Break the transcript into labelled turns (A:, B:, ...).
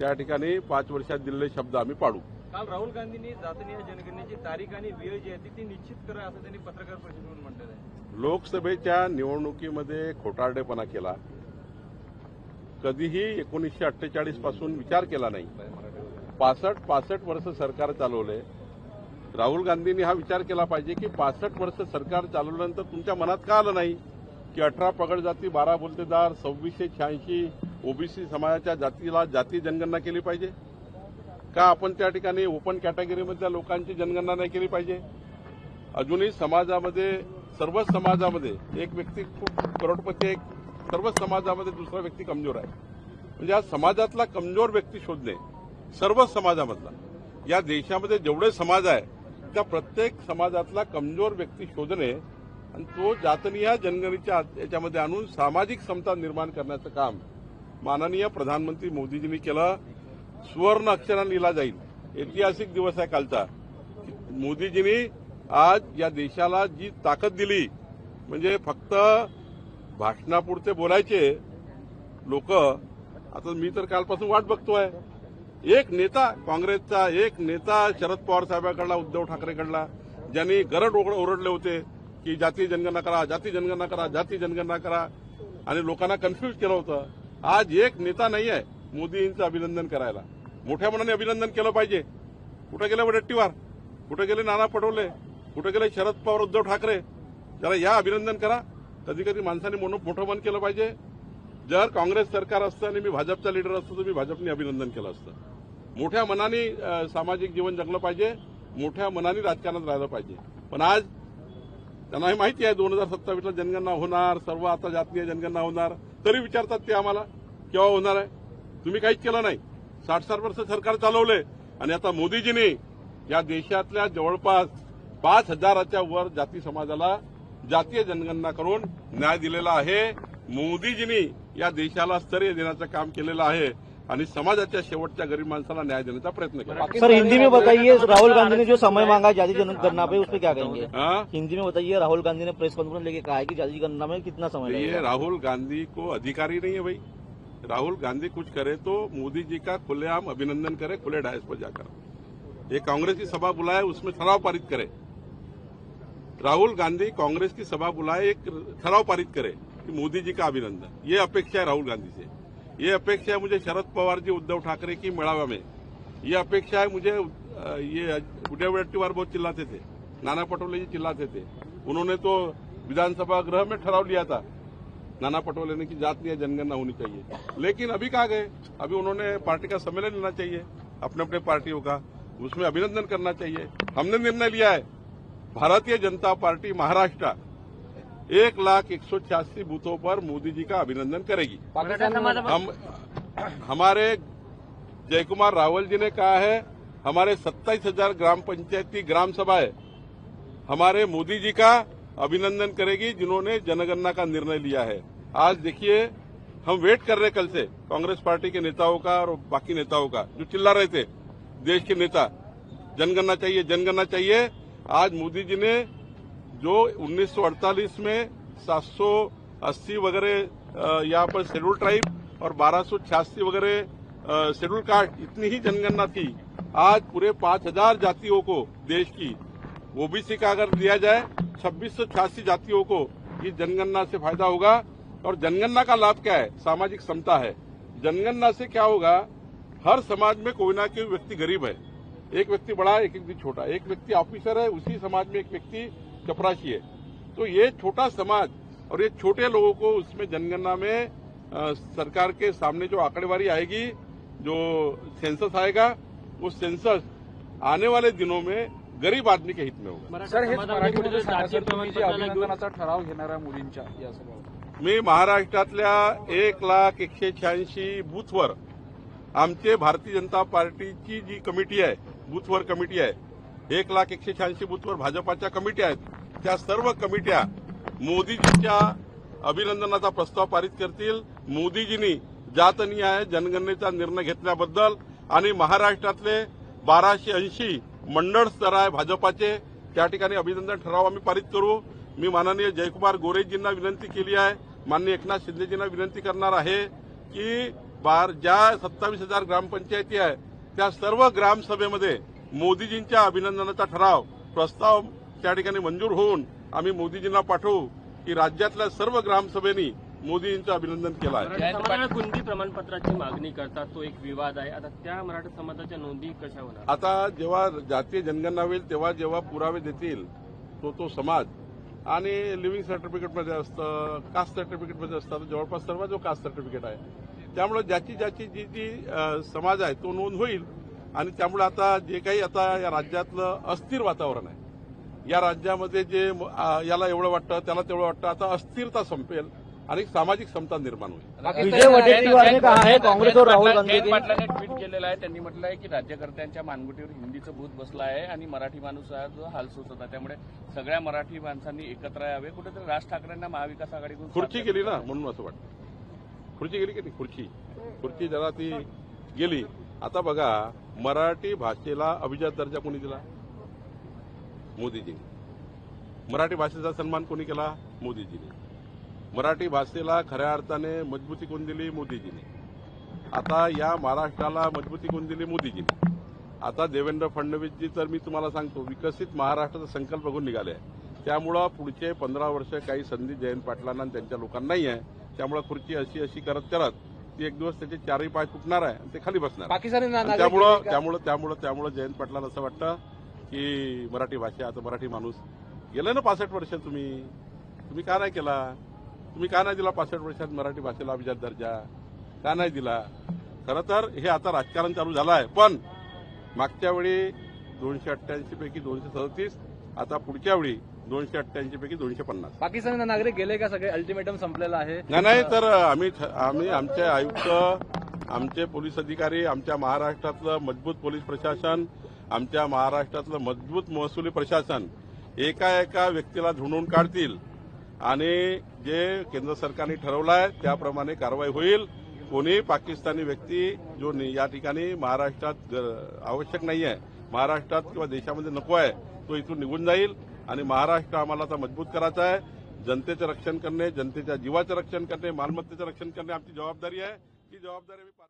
A: त्या ठिकाणी पाच वर्षात दिलेले शब्द आम्ही पाडू.
B: काल राहुल गांधींनी जातनीय जनगणनेची तारीख आणि वेळ जी आहे ती ती निश्चित करा असं त्यांनी पत्रकार परिषदेतून म्हटलेलं आहे.
A: लोकसभेच्या निवडणुकीमध्ये खोटारडेपणा केला. कधीही एकोणीसशे अठ्ठेचाळीसपासून विचार केला नाही. पासष्ट पासष्ट वर्ष सरकार चालवले. राहुल गांधींनी हा विचार केला पाहिजे की पासष्ट वर्ष सरकार चालवल्यानंतर तुमच्या मनात का आलं नाही? की अठरा पगड जाती बारा बोलतेदार सव्वीसशे शहाऐंशी ओबीसी समाजाच्या जातीला जाती जनगणना केली पाहिजे? का आपण त्या ठिकाणी ओपन कॅटेगरीमधल्या लोकांची जनगणना नाही केली पाहिजे? अजूनही समाजामध्ये सर्वच समाजामध्ये एक व्यक्ती खूप करोडपती एक सर्वच समाजामध्ये दुसरा व्यक्ती कमजोर आहे. म्हणजे या समाजातला कमजोर व्यक्ती शोधणे सर्वच समाजामधला. या देशामध्ये जेवढे समाज आहे त्या प्रत्येक समाजातला कमजोर व्यक्ती शोधणे आणि तो जातनीय जनगणनेच्या याच्यामध्ये आणून सामाजिक समता निर्माण करण्याचं काम माननीय प्रधानमंत्री मोदीजींनी केलं सुवर्ण अक्षरानं लिहिला जाईल. ऐतिहासिक दिवस आहे कालचा. मोदीजींनी आज या देशाला जी ताकद दिली म्हणजे फक्त भाषणापुरते बोलायचे लोक आता मी तर कालपासून वाट बघतोय. एक नेता काँग्रेसचा एक नेता शरद पवार साहेबांकडला उद्धव ठाकरेकडला ज्यांनी गरड ओरडले होते की जाती जनगणना करा जाती जनगणना करा जाती जनगणना करा आणि लोकांना कन्फ्यूज केलं होतं. आज एक नेता नाही आहे मोदींचं अभिनंदन करायला. मोठ्या मनाने अभिनंदन केलं पाहिजे. कुठं गेले वडेट्टीवार? कुठं गेले नाना पटोले? कुठं गेले शरद पवार उद्धव ठाकरे? जरा या अभिनंदन करा. कधी कधी माणसाने मोठं मोठं मन केलं पाहिजे. जर काँग्रेस सरकार असतं आणि मी भाजपचा लीडर असतो तर मी भाजपने अभिनंदन केलं असतं. मोठ्या मनाने सामाजिक जीवन जगलं पाहिजे. मोठ्या मनाने राजकारणात राहिलं पाहिजे. पण आज त्यांना हे माहिती आहे दोन हजार सत्तावीसला जनगणना होणार सर्व आता जातीय जनगणना होणार. तरी विचारतात ते आम्हाला. केव्हा होणार आहे? तुम्ही काहीच केलं नाही. साठ साठ वर्ष सरकार चालवले आणि आता मोदीजींनी या देशातल्या जवळपास पाच हजाराच्या वर जाती समाजाला जातीय जनगणना करून न्याय दिलेला आहे. मोदीजींनी या देशाला स्तरीय देण्याचं काम केलेलं आहे आणि समाजाच्या शेवटच्या गरीब माणसाला न्याय देण्याचा प्रयत्न केला.
C: सर हिंदी में बताइए राहुल गांधी ने जो समय मांगा जाति जनगणना पे उस पर क्या कहेंगे?
A: हाँ?
C: हिंदी में बताइए राहुल गांधी ने प्रेस कॉन्फ्रेंस लेके कहा है कि जाति गणना में कितना समय
A: ये राहुल गांधी को अधिकारी नहीं है भाई। राहुल गांधी कुछ करे तो मोदी जी का खुलेआम अभिनंदन करे, खुले डायस पर जाकर। ये कांग्रेस की सभा बुलाए, उसमें ठराव पारित करे। राहुल गांधी कांग्रेस की सभा बुलाए, एक ठराव पारित करे कि मोदी जी का अभिनंदन। ये अपेक्षा है राहुल गांधी से। ये अपेक्षा है मुझे शरद पवार जी, उद्धव ठाकरे की मेड़ावा में। ये अपेक्षा है मुझे ये उदय वडेट्टीवार बहुत चिल्लाते थे। नाना पटोले जी चिल्लाते थे। उन्होंने तो विधानसभा गृह में ठराव लिया था। नाना पटोले की जातीय जनगणना होनी चाहिए। लेकिन अभी कहा गए? अभी उन्होंने पार्टी का सम्मेलन लेना चाहिए अपने अपने पार्टियों का। उसमें अभिनंदन करना चाहिए। हमने निर्णय लिया है, भारतीय जनता पार्टी महाराष्ट्र एक लाख एक सौ छियासी बूथों पर मोदी जी का अभिनंदन करेगी। हम, हमारे जयकुमार रावल जी ने कहा है, हमारे सत्ताईस हज़ार ग्राम पंचायती ग्राम सभाएँ हमारे मोदी जी का अभिनंदन करेगी जिन्होंने जनगणना का निर्णय लिया है। आज देखिए, हम वेट कर रहे कल से, कांग्रेस पार्टी के नेताओं का और बाकी नेताओं का, जो चिल्ला रहे थे, देश के नेता। जनगणना चाहिए जनगणना चाहिए। आज मोदी जी ने जो 1948 में 780 वगैरह यहाँ पर शेड्यूल ट्राइब और बारह वगैरह शेड्यूल कास्ट इतनी ही जनगणना थी आज पूरे पाँच हज़ार जातियों को, देश की ओबीसी का अगर दिया जाए छब्बीस सौ छियासी जातियों को इस जनगणना से फ़ायदा होगा। और जनगणना का लाभ क्या है? सामाजिक समता है। जनगणना से क्या होगा? हर समाज में कोई ना कोई व्यक्ति गरीब है। एक व्यक्ति बड़ा है एक व्यक्ति छोटा। एक व्यक्ति ऑफिसर है उसी समाज में एक व्यक्ति चपरासी है। तो ये छोटा समाज और ये छोटे लोगों को उसमें जनगणना में अ, सरकार के सामने जो आंकड़ेवारी आएगी जो सेंसस आएगा वो सेंसस आने वाले दिनों में गरीब आदमी के हित में होगा।
D: सर अभिनंदनाचा ठराव घेणार आहे मुलींच्या या
A: मी महाराष्ट्रातल्या एक लाख एकशे शहाऐंशी बूथवर आमचे भारतीय जनता पार्टीची जी कमिटी आहे बूथवर कमिटी आहे एक लाख एकशे शहाऐंशी बूथवर भाजपाच्या कमिटी आहेत. त्या सर्व कमिट्या मोदीजींच्या अभिनंदनाचा प्रस्ताव पारित करतील. मोदीजींनी जातनिहाय जनगणनेचा निर्णय घेतल्याबद्दल आणि महाराष्ट्रातले बाराशे ऐंशी मंडळ स्तर आहे भाजपाचे त्या ठिकाणी अभिनंदन ठराव आम्ही पारित करू. मी माननीय जयकुमार गोरेजींना विनंती केली आहे. माननीय एकनाथ शिंदेजींना विनंती करणार आहे की बार ज्या सत्तावीस हजार ग्रामपंचायती आहे त्या सर्व ग्रामसभेमध्ये मोदीजींच्या अभिनंदनाचा ठराव प्रस्ताव त्या ठिकाणी मंजूर होऊन आम्ही मोदीजींना पाठवू की राज्यातल्या सर्व ग्रामसभेनी मोदीजींचं अभिनंदन केलं आहे
E: कुणबी प्रमाणपत्राची मागणी करतात तो एक विवाद आहे. आता त्या मराठा समाजाच्या नोंदी कशा होणार?
A: आता जेव्हा जातीय जनगणना होईल तेव्हा जेव्हा पुरावे देतील तो तो समाज. आणि लिव्हिंग सर्टिफिकेटमध्ये असतं कास्ट सर्टिफिकेटमध्ये असतं. जवळपास सर्व जो कास्ट सर्टिफिकेट आहे त्यामुळे ज्याची ज्याची जी जी समाज आहे तो नोंद होईल. आणि त्यामुळे आता जे काही आता या राज्यातलं अस्थिर वातावरण आहे या राज्यामध्ये जे याला एवढं वाटतं त्याला तेवढं वाटतं. आता अस्थिरता संपेल. आणि सामाजिक समता निर्माण होईल.
C: विजय वडेट्टीवार ने कहा है कांग्रेस और राहुल गांधी
D: पाटलाने ट्विट केलेलं आहे. त्यांनी म्हटलं आहे की राज्यकर्त्यांच्या मानगुटीवर हिंदीचं भूत बसलं आहे आणि मराठी माणूस हा जो हाल होता त्यामुळे सगळ्या मराठी माणसांनी एकत्र यावे. कुठेतरी राज ठाकरेंना महाविकास आघाडीकडून
A: खुर्ची गेली ना म्हणून असं वाटतं. खुर्ची गेली की नाही? खुर्ची. खुर्ची जरा ती गेली. आता बघा मराठी भाषेला अभिजात दर्जा कोणी दिला? मोदीजींनी. मराठी भाषेचा सन्मान कोणी केला? मोदीजींनी. मराठी भाषेला खऱ्या अर्थाने मजबूती कोण दिली मोदीजींनी. आता या महाराष्ट्राला मजबूती कोण दिली मोदीजींनी. आता देवेंद्र फडणवीसजी तर मी तुम्हाला सांगतो विकसित महाराष्ट्राचा संकल्प बघून निघाले आहे. त्यामुळं पुढचे पंधरा वर्ष काही संधी जयंत पाटलांना आणि त्यांच्या लोकांना नाही आहे. त्यामुळं खुर्ची अशी अशी करत करत ती एक दिवस त्याचे चारही पाय तुटणार आहे आणि ते खाली बसणार त्यामुळं त्यामुळं त्यामुळं त्यामुळं जयंत पाटलांना असं वाटतं की मराठी भाषा आता मराठी माणूस गेलं ना पासष्ट वर्ष तुम्ही तुम्ही का नाही केला? तुम्ही का नाही दिला पासष्ट वर्षात मराठी भाषेला अभिजात दर्जा? का नाही दिला? खरं तर हे आता राजकारण चालू झालं आहे पण मागच्या वेळी दोनशे अठ्ठ्याऐंशी पैकी दोनशे सदतीस आता पुढच्या वेळी दोनशे अठ्ठ्याऐंशी पैकी दोनशे पन्नास.
B: पाकिस्तानी नागरिक गेले का सगळे? अल्टिमेटम संपलेलं आहे.
A: नाही नाही तर आम्ही आम्ही आमचे आयुक्त आमचे पोलीस अधिकारी आमच्या महाराष्ट्रातलं मजबूत पोलीस प्रशासन आमच्या महाराष्ट्रातलं मजबूत महसुली प्रशासन एका एका व्यक्तीला झुंडून काढतील. आणि जे केंद्र सरकारने ठरवलं आहे त्याप्रमाणे कारवाई होईल. कोणी पाकिस्तानी व्यक्ती जो नि- या ठिकाणी महाराष्ट्रात आवश्यक नाही आहे महाराष्ट्रात किंवा देशामध्ये नको आहे तो इथून निघून जाईल. आणि महाराष्ट्र आम्हाला आता मजबूत करायचा आहे. जनतेचं रक्षण करणे जनतेच्या जीवाचं रक्षण करणे मालमत्तेचं रक्षण करणे आमची जबाबदारी आहे. ती जबाबदारी आम्ही